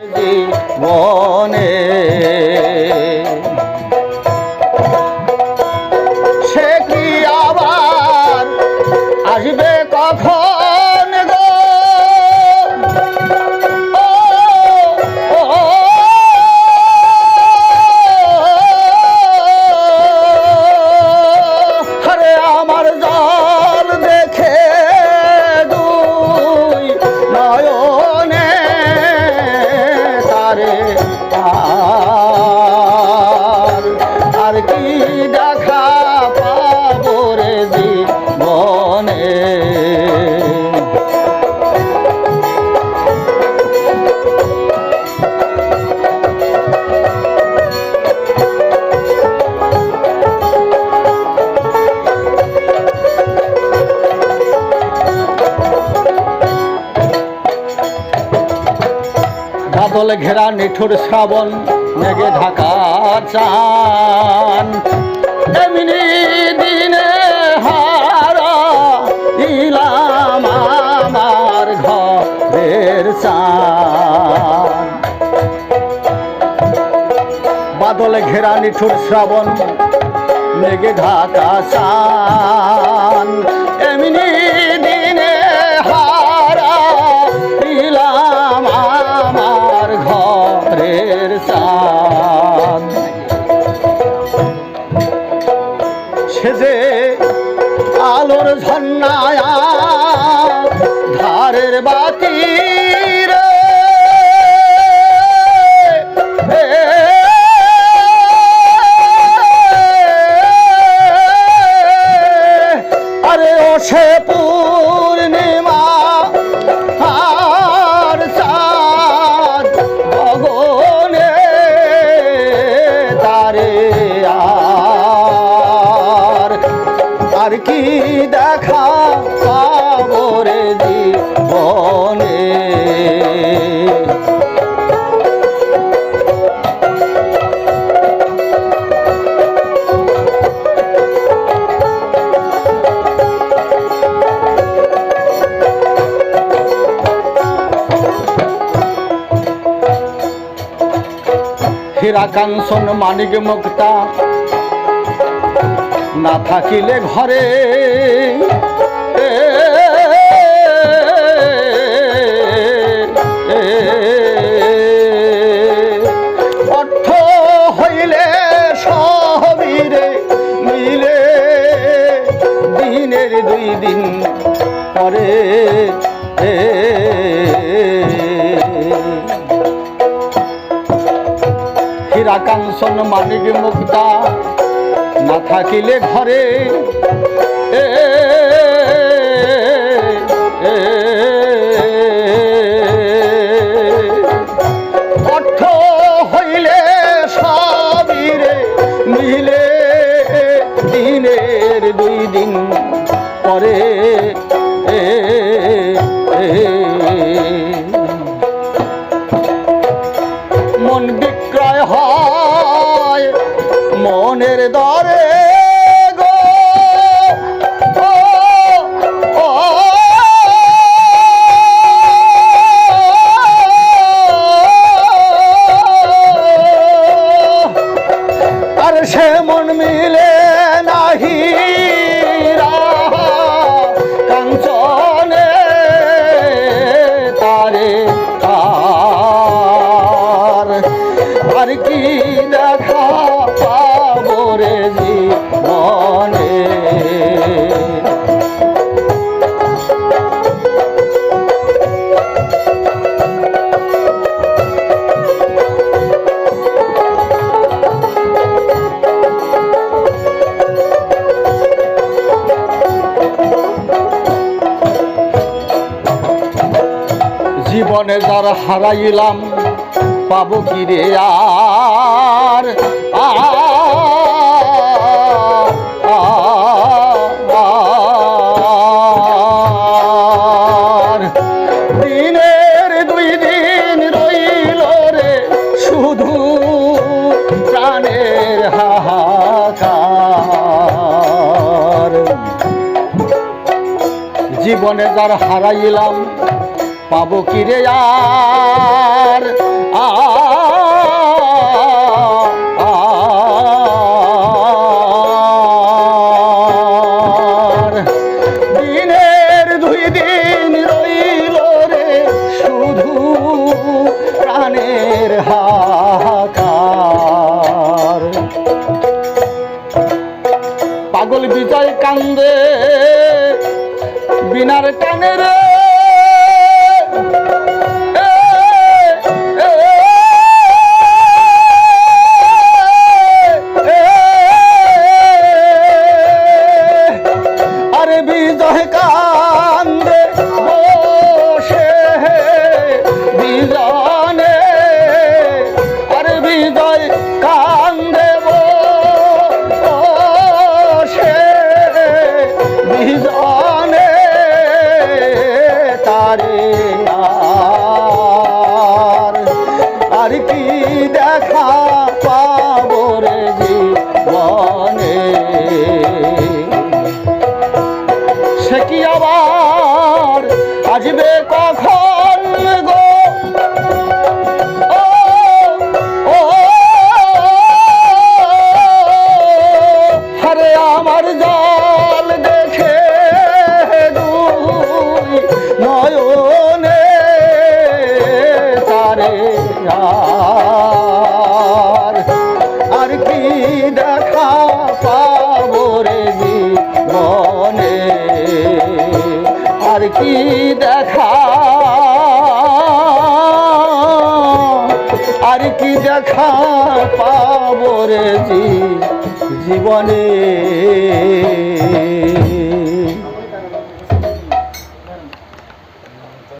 জীবনে জীবনে বাদল ঘেরা নিঠুর শ্রাবণ মেঘে ঢাকা চান। বাদল ঘেরা নিঠুর শ্রাবণ মেঘে ঢাকা সান এমনি দিনে হারা দিলাম আমার ঘরের চান। জীবনে হীরা কাঞ্চন মানিক মুক্তা না থাকিলে ঘরে পরে এ, হীরা কাঞ্চন মানিক মুক্তা না থাকিলে ঘরে। এ, জীবনে যার হারাইলাম, পাবো কি রে আর? দিনের দুই দিন রে, শুধু জীবনে যার হারাইলাম পাবো কি রে আর? দিনের দুই দিন রে, শুধু পাগল বিজয় কান্দে, বিনার কানের রে দহকা কি দেখা পাবো রে জীবনে?